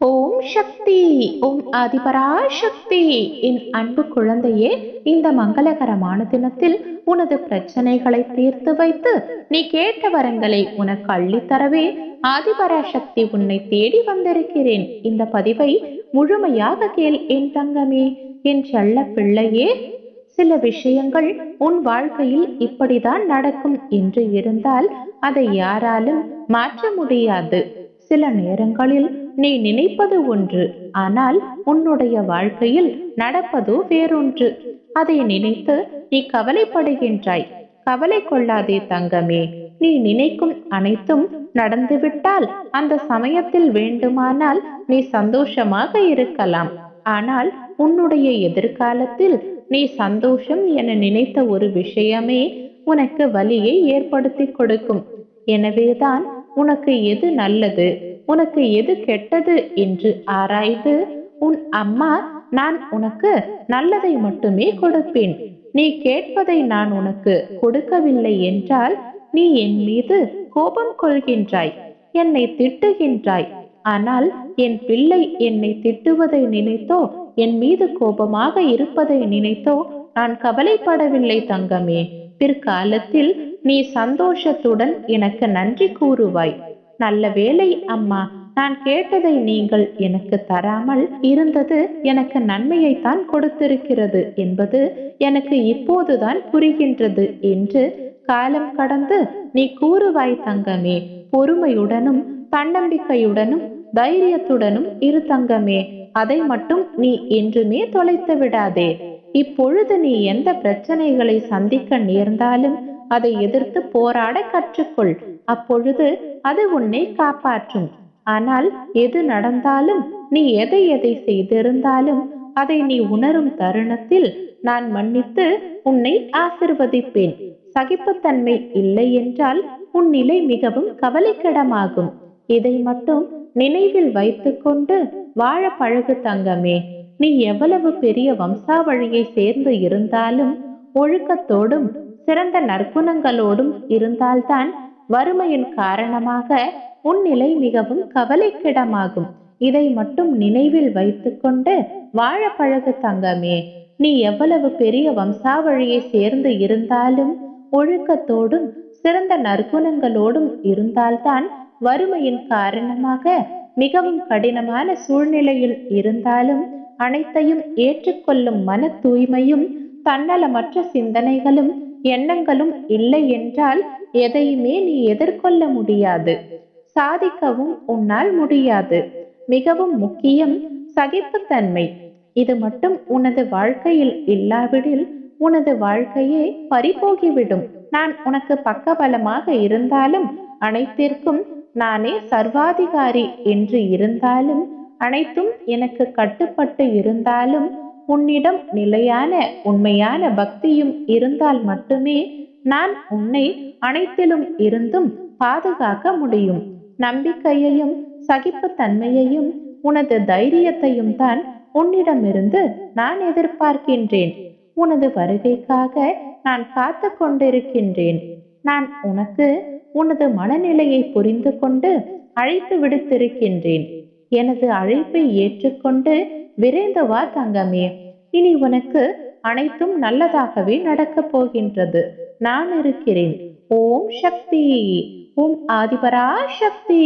ஓம் சக்தி ஓம் ஆதிபராசக்தி. என் அன்பு குழந்தையே இந்த மங்களகரமான தினத்தில் உனது பிரச்சனைகளை தீர்த்து வைத்து நீ கேட்ட வரங்களை உனக்கு அள்ளித்தரவே ஆதிபராசக்தி உன்னை தேடி வந்திருக்கிறேன். இந்த பதிவை முழுமையாக கேள் என் தங்கமே. என் செல்ல பிள்ளையே சில விஷயங்கள் உன் வாழ்க்கையில் இப்படிதான் நடக்கும் என்று இருந்தால் அதை யாராலும் மாற்ற முடியாது. சில நேரங்களில் நீ நினைப்பது ஒன்று ஆனால் உன்னுடைய வாழ்க்கையில் நடப்பதோ வேறொன்று. அதை நினைத்து நீ கவலைப்படுகின்றாய். கவலை கொள்ளாதே தங்கமே நீ நினைக்கும் அனைத்தும் நடந்துவிட்டால் அந்த சமயத்தில் வேண்டுமானால் நீ சந்தோஷமாக இருக்கலாம். ஆனால் உன்னுடைய எதிர்காலத்தில் நீ சந்தோஷம் என நினைத்த ஒரு விஷயமே உனக்கு வலியை ஏற்படுத்தி கொடுக்கும். எனவேதான் உனக்கு எது நல்லது? உனக்கு எது கெட்டது? என்று ஆராய்ந்து உன் அம்மா நான் உனக்கு நல்லதை மட்டுமே கொடுப்பேன். நீ கேட்பதை நான் உனக்கு கொடுக்கவில்லை என்றால் நீ என் மீது கோபம் கொள்கின்றாய் என்னை திட்டுகின்றாய். ஆனால் என் பிள்ளை என்னை திட்டுவதை நினைத்தோ என் மீது கோபமாக இருப்பதை நினைத்தோ நான் கவலைப்படவில்லை தங்கமே. பிற்காலத்தில் நீ சந்தோஷத்துடன் எனக்கு நன்றி கூறுவாய். நல்ல வேலை அம்மா நான் கேட்டதை நீங்கள் எனக்கு தராமல் இருந்தது எனக்கு நன்மையைத்தான் கொடுத்திருக்கிறது என்பது எனக்கு இப்போதுதான் புரிகின்றது என்று காலம் கடந்து நீ கூறுவாய் தங்கமே. பொறுமையுடனும் தன்னம்பிக்கையுடனும் தைரியத்துடனும் இரு தங்கமே. அதை மட்டும் நீ என்றுமே தொலைத்து விடாதே இப்பொழுது நீ எந்த பிரச்சனைகளை சந்திக்க நேர்ந்தாலும் அதை எதிர்த்து போராட கற்றுக்கொள். அப்பொழுது அது உன்னை காப்பாற்றும். ஆனால் எது நடந்தாலும் நீ எதை எதை செய்திருந்தாலும் அதை நீ உணரும் தருணத்தில் நான் மன்னித்து உன்னை ஆசிர்வதிப்பேன். சகிப்புத்தன்மை இல்லை என்றால் உன் நிலை மிகவும் கவலைக்கிடமாகும். இதை மட்டும் நினைவில் வைத்துக்கொண்டு வாழ பழகு தங்கமே. நீ எவ்வளவு பெரிய வம்சாவழியை சேர்ந்து இருந்தாலும் ஒழுக்கத்தோடும் சிறந்த நற்குணங்களோடும் இருந்தால்தான் வறுமையின் காரணமாக உன் நிலை மிகவும் கவலைக்கிடமாகும். இதை மட்டும் நினைவில் வைத்துக்கொண்டு வாழ பழகு தங்கமே. நீ எவ்வளவு பெரிய வம்சாவழியை சேர்ந்து இருந்தாலும் ஒழுக்கத்தோடும் சிறந்த நற்குணங்களோடும் இருந்தால்தான் வறுமையின் காரணமாக மிகவும் கடினமான சூழ்நிலையில் இருந்தாலும் அனைத்தையும் ஏற்றுக்கொள்ளும் மன தூய்மையும் தன்னலமற்ற சிந்தனைகளும் எண்ணங்களும் இல்லை என்றால் எதையுமே நீ எதிர்கொள்ள முடியாது. சாதிக்கவும் உன்னால் முடியாது. மிகவும் முக்கியம் சகிப்புத்தன்மை. இது மட்டும் உனது வாழ்க்கையில் இல்லாவிடில் உனது வாழ்க்கையே பறிபோகிவிடும். நான் உனக்கு பக்கபலமாக இருந்தாலும் அனைத்திற்கும் நானே சர்வாதிகாரி என்று இருந்தாலும் அனைத்தும் எனக்கு கட்டுப்பட்டு இருந்தாலும் உன்னிடம் நிலையான உண்மையான பக்தியும் இருந்தால் மட்டுமே நான் உன்னை அனைத்திலும் இருந்தும் பாதுகாக்க முடியும். நம்பிக்கையையும் சகிப்புத்தன்மையையும் உனது தைரியத்தையும் தான் உன்னிடமிருந்து நான் எதிர்பார்க்கின்றேன். உனது வருகைக்காக நான் காத்து கொண்டிருக்கின்றேன். நான் உனக்கு உனது மனநிலையை புரிந்து கொண்டு அழைத்து விடுத்திருக்கின்றேன். எனது அழைப்பை ஏற்றுக்கொண்டு விரைந்து வா தங்கமே இனி உனக்கு அனைத்தும் நல்லதாகவே நடக்கப் போகின்றது. நான் இருக்கிறேன். ஓம் சக்தி. ஓம் ஆதிபரா சக்தி